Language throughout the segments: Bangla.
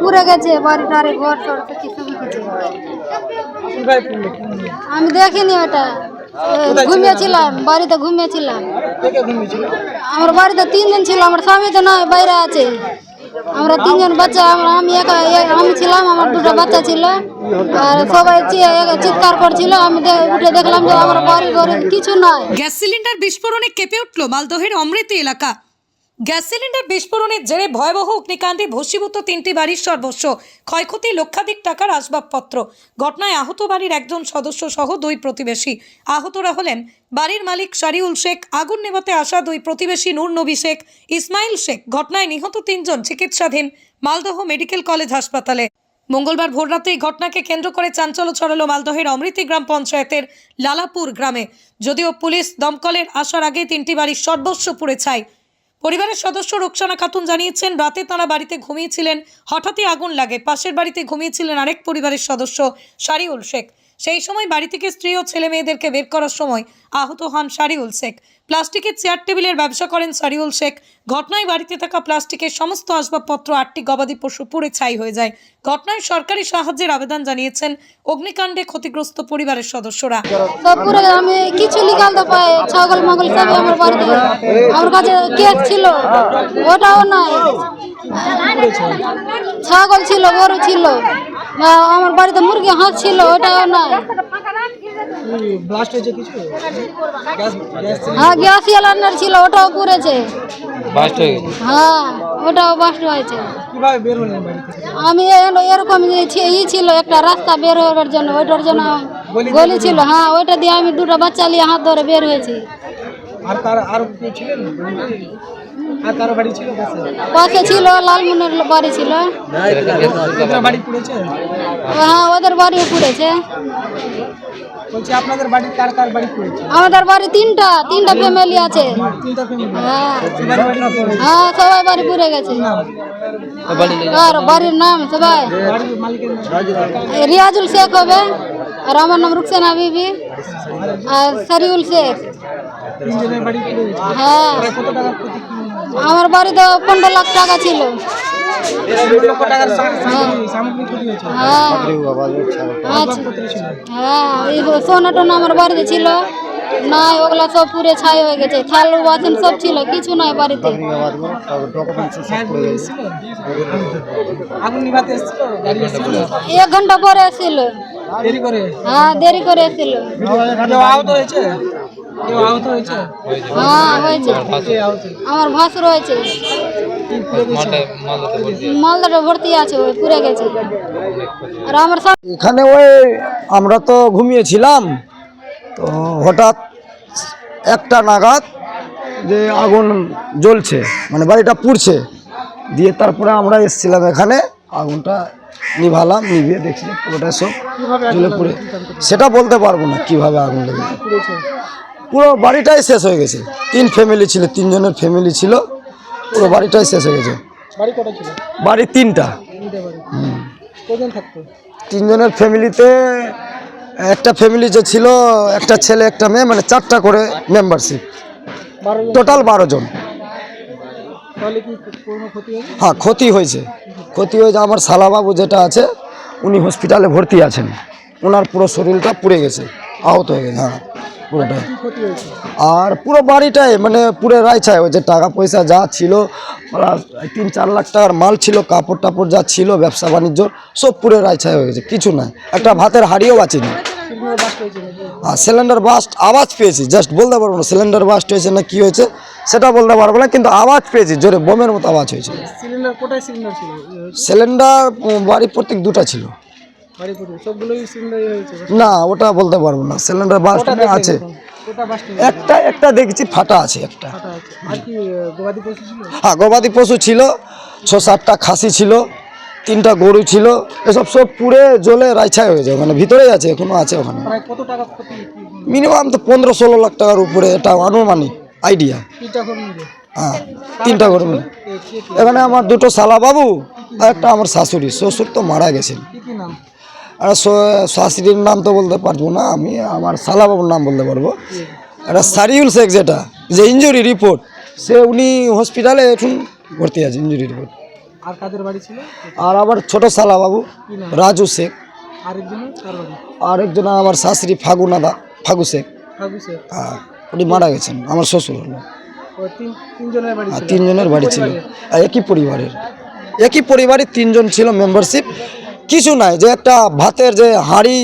পুড়ে গেছে বাড়িটারে ঘর টর কিছু আমি দেখিনি ওটা। ঘুমিয়েছিলাম বাড়িতে ঘুমিয়েছিলাম। আমার বাড়িতে তিনজন ছিল আমার স্বামী তো নয় বাইরে আছে। আমরা তিনজন বাচ্চা আমরা আমি একা আমি ছিলাম আমার দুটো বাচ্চা ছিল। আর সবাই চিৎকার করছিল আমি উঠে দেখলাম যে আমার বাড়ি ঘরে কিছু নয় গ্যাস সিলিন্ডার বিস্ফোরণে কেঁপে উঠল মালদহের অমৃতি এলাকা। গ্যাস সিলিন্ডার বিস্ফোরণের জেরে ভয়াবহ অগ্নিকাণ্ডে ভস্মীভূত তিনটি বাড়ির সর্বস্ব। ক্ষয়ক্ষতি লক্ষাধিক টাকার আসবাবপত্র। ঘটনায় আহত বাড়ির একজন সদস্য সহ দুই প্রতিবেশী। আহতরা হলেন বাড়ির মালিক শারিউল শেখ, আগুন নেভাতে আসা দুই প্রতিবেশী নূর নবী শেখ, ইসমাইল শেখ। ঘটনায় নিহত তিনজন চিকিৎসাধীন মালদহ মেডিকেল কলেজ হাসপাতালে। মঙ্গলবার ভোররাতে এই ঘটনাকে কেন্দ্র করে চাঞ্চল্য ছড়ালো মালদহের অমৃতি গ্রাম পঞ্চায়েতের লালাপুর গ্রামে। যদিও পুলিশ দমকলের আসার আগে তিনটি বাড়ির সর্বস্ব পুড়ে ছাই। পরিবারের সদস্য রোকসানা খাতুন জানিয়েছেন, রাতে তারা বাড়িতে ঘুমিয়েছিলেন। হঠাৎই আগুন লাগে। পাশের বাড়িতে ঘুমিয়েছিলেন আরেক পরিবারের সদস্য শারিউল শেখ। সেই সময় বাড়ি থেকে স্ত্রী ও ছেলে মেয়েদেরকে বের করার সময় আহত হন শারিউল শেখ। প্লাস্টিকের চেয়ার টেবিলের ব্যবসা করেন শারিউল শেখ। ঘটনায় বাড়িতে থাকা প্লাস্টিকের সমস্ত আসবাবপত্র, আটটি গবাদি পশু পুড়ে ছাই হয়ে যায়। ঘটনায় সরকারি সাহায্যের আবেদন জানিয়েছেন অগ্নিকাণ্ডে ক্ষতিগ্রস্ত পরিবারের সদস্যরা। ছাগল ছিল ছাগল ছিল, গরু ছিল। বাড়িতে মুরগি হাঁস ছিল ওটাও নাই। ব্লাস্ট হয়েছে কিছু? গ্যাস গ্যাস হ্যাঁ গ্যাস সিলিন্ডার ছিল ওটাও পুড়েছে। বাস্ট হয়ে গেছে? হ্যাঁ ওটাও বাস্ট হয়েছে। কীভাবে বের হলেন বাড়ি থেকে? আমি এরকম ই ছিল একটা রাস্তা বের হওয়ার জন্য ওইটার জন্য গলি ছিল হ্যাঁ ওইটা দিয়ে আমি দুটো বাচ্চা নিয়ে হাত ধরে বের হয়েছি। আর কার আর কেউ ছিলেন? আর কারও বাড়ি ছিল কাছে পাশে ছিল লালমনের বাড়ি ছিল। বাড়ি পুড়েছে? হ্যাঁ ওদের বাড়িও পুড়েছে। বলছি আপনাদের বাড়ি কার কার বাড়ি পুড়েছে? আমাদের বাড়ি তিনটা তিনটা ফ্যামিলি আছে। তিনটা ফ্যামিলি হ্যাঁ। হ্যাঁ সবাই বাড়ি পুড়ে গেছে। আর বাড়ির নাম সবাই? রিয়াজুল শেখ হবে আর আমার নাম রুকসানা বিবি আর শরিউল শেখ তিনজনের বাড়ি পুড়ে গেছে হ্যাঁ। হয়? আমার বাড়িতে পনেরো লাখ টাকা ছিল। হয়েছে? হ্যাঁ। আচ্ছা। হ্যাঁ এই সোনা টোনা আমার বাড়িতে ছিল। নাই ওগুলা সব পুরে ছাই হয়ে গেছে। থালু বাসন সব ছিল কিছু নাই বাড়িতে। হ্যাঁ, এক ঘণ্টা পরে এসেছিল। হ্যাঁ দেরি করে এসেছিল। আহত হয়েছে? হয়েছে। হ্যাঁ হয়েছে? আমার ভাস রয়েছে। কি পুড়ে গেছে মাঠে মালদাতে ভর্তি মালদাটা ভর্তি আছে ওই পুরে গেছে। আর আমার সব এখানে ওই আমরা তো ঘুমিয়েছিলাম তো হঠাৎ একটা নাগাদ যে আগুন জ্বলছে মানে বাড়িটা পুড়ছে। দিয়ে তারপরে আমরা এসেছিলাম এখানে আগুনটা নিভালাম নিভিয়ে দেখছি পুরোটা সব জ্বলে পুড়ে। সেটা বলতে পারব না কীভাবে আগুন লেগেছে। পুরো বাড়িটাই শেষ হয়ে গেছে। তিন ফ্যামিলি ছিল তিনজনের ফ্যামিলি ছিল পুরো বাড়িটাই শেষ হয়ে গেছে। বাড়ি তিনটা। তিনজনের ফ্যামিলিতে একটা ফ্যামিলি যে ছিল একটা ছেলে একটা মেয়ে মানে চারটা করে মেম্বারশিপ টোটাল বারো জন। হ্যাঁ ক্ষতি হয়েছে। ক্ষতি হয়েছে আমার সালাবাবু যেটা আছে উনি হসপিটালে ভর্তি আছেন। ওনার পুরো শরীরটা পুড়ে গেছে আহত হয়ে গেছে। হ্যাঁ। হয়েছে আর পুরো বাড়িটাই মানে পুরো রাইছায় ওই যে টাকা পয়সা যা ছিল প্লাস তিন চার লাখ টাকার মাল ছিল কাপড় টাপড় যা ছিল ব্যবসা বাণিজ্য সব পুরো রাইছায় হয়ে গেছে কিছু নাই। একটা ভাতের হাড়িও বাঁচেনি? আর সিলিন্ডার বাস্ট আওয়াজ পেয়েছি জাস্ট বলতে পারব না সিলিন্ডার বাস্ট হয়েছে না কি হয়েছে সেটা বলতে পারব না কিন্তু আওয়াজ পেয়েছি জোরে বোমের মতো আওয়াজ হয়েছে। সিলিন্ডার কোটায় সিলিন্ডার ছিল? সিলিন্ডার উম, বাড়ির প্রত্যেক দুটা ছিল। না ওটা বলতে পারব না সিলিন্ডার বাস্ট আছে। একটা একটা দেখছি ফাটা আছে একটা। হ্যাঁ গবাদি পশু ছিল ছ সাতটা খাসি ছিল তিনটা গরু ছিল এসব সব পুড়ে জ্বলে রাইছাই হয়ে যায় মানে ভিতরেই আছে এখনও আছে ওখানে। মিনিমাম তো পনেরো ষোলো লাখ টাকার উপরে এটা আনুমানিক আইডিয়া হ্যাঁ তিনটা গরু এখানে আমার দুটো শালা বাবু আর একটা আমার শাশুড়ি শ্বশুর তো মারা গেছেন। আর শ- শাশুড়ির নাম তো বলতে পারব না আমি আমার শালা বাবুর নাম বলতে পারব। একটা সারিউল শেখ যেটা যে ইঞ্জুরি রিপোর্ট সে উনি হসপিটালে এখন ভর্তি আছে ইঞ্জুরি রিপোর্ট আর কাদের বাড়ি ছিল? আর আবার ছোট সালা বাবু রাজু শেখ। আরেকজন আমার শাশুড়ি ফাগু নাদা ফাগু শেখ। হ্যাঁ, উনি মারা গেছেন আমার শ্বশুর হলো। তিনজনের বাড়ি ছিল। বাড়ি ছিল। একই পরিবারের। একই পরিবারের তিনজন ছিল মেম্বারশিপ কিছু নাই, যে একটা ভাতের যে হাঁড়ি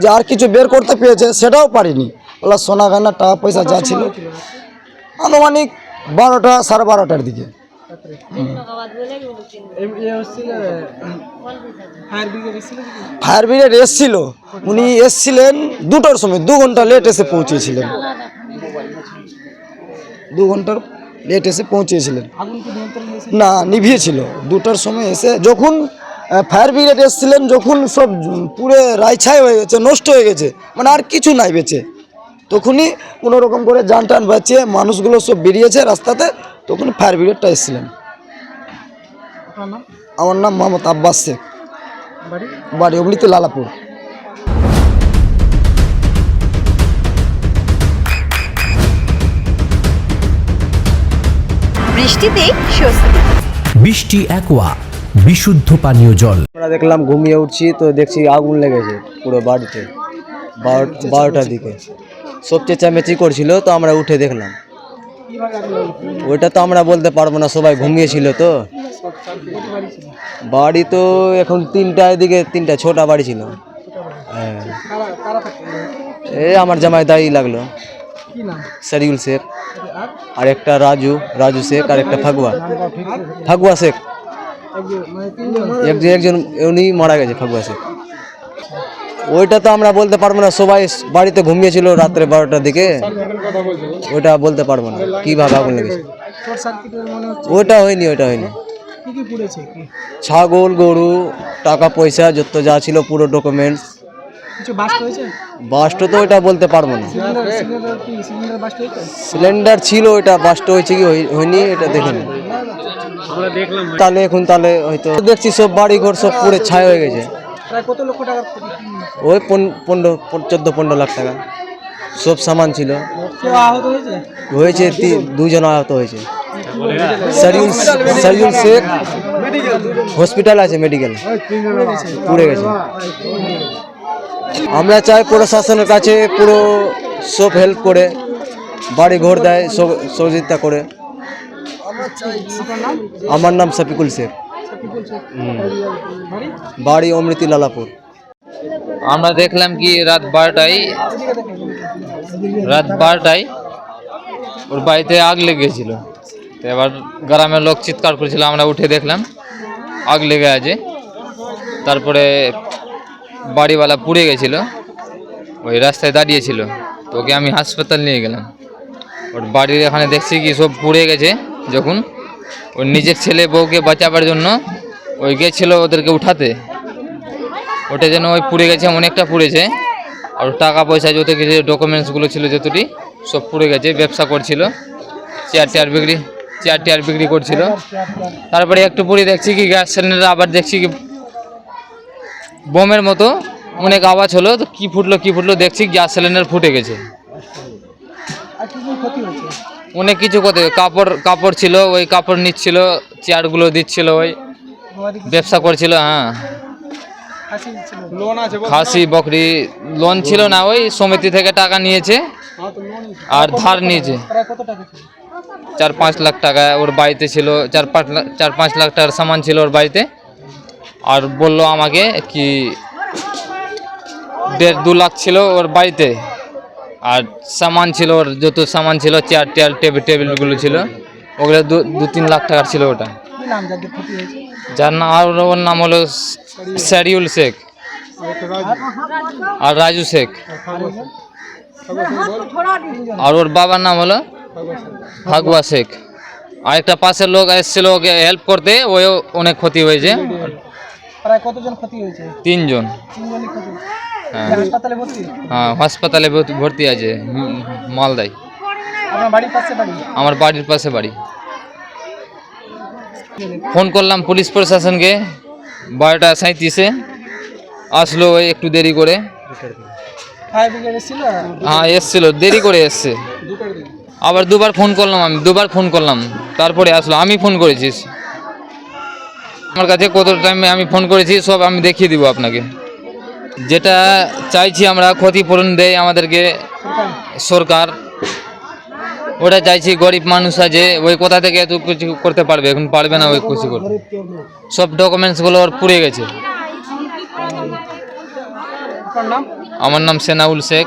যে আর কিছু বের করতে পেরেছে সেটাও পারিনি। ওলা সোনা গানা টাকা পয়সা যা ছিল। আনুমানিক বারোটা সাড়ে বারোটার দিকে। ফায়ার ব্রিগেড এসেছিল। উনি এসছিলেন দুটোর সময়, দু ঘণ্টা লেট এসে পৌঁছেছিলেন। দু ঘণ্টার লেট এসে পৌঁছেছিলেন। না, নিভিয়েছিল। দুটার সময় এসে যখন ফায়ার ব্রিগেড এসেছিলেন যখন সব পুরো রায়ছায় হয়ে গেছে নষ্ট হয়ে গেছে মানে আর কিছু নাই বেঁচে। তখনই কোনো রকম করে যান টান বাঁচিয়ে মানুষগুলো সব বেরিয়েছে রাস্তাতে তখন ফায়ার ব্রিগেডটা এসেছিলেন। আমার নাম মোহাম্মদ আব্বাস শেখ। বাড়ি? বাড়ি অমৃত লালাপুর। বৃষ্টিতে স্বস্তি। বৃষ্টি অ্যাকোয়া বিশুদ্ধ পানীয় জল। আমরা দেখলাম ঘুমিয়ে উঠছি, তো দেখছি আগুন লেগেছে পুরো বাড়িতে, বারো বারোটার দিকে। সব চেঁচামেচি করছিল, তো আমরা উঠে দেখলাম। ওইটা তো আমরা বলতে পারব না, সবাই ঘুমিয়েছিল তো। বাড়ি তো এখন তিনটা দিকে, তিনটা, ছোটা বাড়ি ছিল। হ্যাঁ। এ, আমার জামাই দায়ী লাগল। শরিউল শেখ, আর একটা রাজু রাজু শেখ, আর একটা ফাগুয়া। ফাগুয়া শেখ। একজন, উনি মারা গেছে ফাগুয়া ওইটা তো আমরা বলতে পারব না, সবাই বাড়িতে ঘুমিয়েছিল রাত্রে বারোটার দিকে। ওইটা বলতে পারব না কীভাবে আগুন লেগেছে। ওইটা হয়নি ওইটা হয়নি। ছাগল, গরু, টাকা, পয়সা, যত যা ছিল, পুরো ডকুমেন্টস বাস্ট তো ওইটা বলতে পারব না। সিলিন্ডার ছিল, ওইটা বাস্ট হয়েছে কি? হয়নি, এটা দেখিনি তাহলে এখন তাহলে হয়তো দেখছি সব বাড়ি ঘর সব পুরো ছাই হয়ে গেছে। কত লক্ষ টাকার ওই পন- পনেরো পন- চোদ্দ পনেরো লাখ টাকা। সব সামান ছিল। হয়েছে? হয়েছে দুজন আহত হয়েছে। সরিউল সরিউল শেখ হসপিটাল আছে মেডিকেল। পুড়ে গেছে। আমরা চাই প্রশাসনের কাছে পুরো সব হেল্প করে বাড়ি ঘর দেয় সহযোগিতা করে। আমার নাম শফিকুল শেখ। বাড়ি অমৃতি লালাপুর। আমরা দেখলাম কি রাত বারোটায় রাত বারোটায় ওর বাড়িতে আগ লেগেছিল। তো এবার গ্রামের লোক চিৎকার করেছিল, আমরা উঠে দেখলাম আগ লেগে আছে। তারপরে বাড়িওয়ালা পুড়ে গেছিল, ওই রাস্তায় দাঁড়িয়েছিল। তো ওকে আমি হাসপাতাল নিয়ে গেলাম। ওর বাড়ির এখানে দেখছি কি সব পুড়ে গেছে। যখন ওর নিজের ছেলে বউকে বাঁচাবার জন্য ওই গেছিল ওদেরকে উঠাতে। ওটা যেন ওই পুড়ে গেছে অনেকটা পুড়েছে। আর টাকা পয়সা যত কিছু ডকুমেন্টসগুলো ছিল যতটি, সব পুড়ে গেছে, ব্যবসা করছিল। চেয়ার টেয়ার বিক্রি চেয়ার টেয়ার বিক্রি করছিল। তারপরে একটু পরে দেখছি কি গ্যাস সিলিন্ডার আবার দেখছি কি বোমের মতো অনেক আওয়াজ হলো, তো কী ফুটলো কী ফুটলো, দেখছি গ্যাস সিলিন্ডার ফুটে গেছে। অনেক কিছু করতে। কাপড় কাপড় ছিল, ওই কাপড় নিচ্ছিল, চেয়ারগুলো দিচ্ছিল, ওই ব্যবসা করছিল হ্যাঁ। খাসি, বকরি লোন ছিল না, ওই সমিতি থেকে টাকা নিয়েছে, আর ধার নিয়েছে। চার পাঁচ লাখ টাকা ওর বাড়িতে ছিল, চার পাঁচ লাখ চার পাঁচ লাখ টাকার সামান ছিল ওর বাড়িতে। আর বলল আমাকে কি, দেড় দু লাখ ছিল ওর বাড়িতে। আর সামান ছিল ওর যত সামান ছিল চেয়ার টেয়ার টেবিল টেবিলগুলো ছিল ওগুলো দু তিন লাখ টাকার ছিল ওটা। যার নাম আর ওর নাম হলো শরিউল শেখ। আর রাজু শেখ। আর ওর বাবার নাম হলো ফাগুয়া শেখ। আর একটা পাশের লোক এসেছিল ওকে হেল্প করতে ওও অনেক ক্ষতি হয়েছে। প্রায় কতজন ক্ষতি হয়েছে? তিনজন। তিনজনই ক্ষতি। হ্যাঁ। হাসপাতালে ভর্তি? হ্যাঁ হাসপাতালে ভর্তি- আছে মালদায়। আপনার বাড়ির পাশে বাড়ি? আমার বাড়ির পাশে বাড়ি। ফোন করলাম পুলিশ প্রশাসনকে বারোটা সাঁত্রিশে আসলো একটু দেরি করে। হ্যাঁ এসছিল দেরি করে এসছে। আবার দুবার ফোন করলাম আমি দুবার ফোন করলাম তারপরে আসলো আমি ফোন করেছিস আমার কাছে কত টাইমে আমি ফোন করেছি সব আমি দেখিয়ে দিব আপনাকে। যেটা চাইছি আমরা ক্ষতিপূরণ দেয় আমাদেরকে সরকার। ওটা চাইছি গরিব মানুষ আছে ওই কোথা থেকে এত কিছু করতে পারবে এখন পারবে না ওই কিছু করতে। সব ডকুমেন্টসগুলো ওর পুড়ে গেছে। আমার নাম সেনাউল শেখ।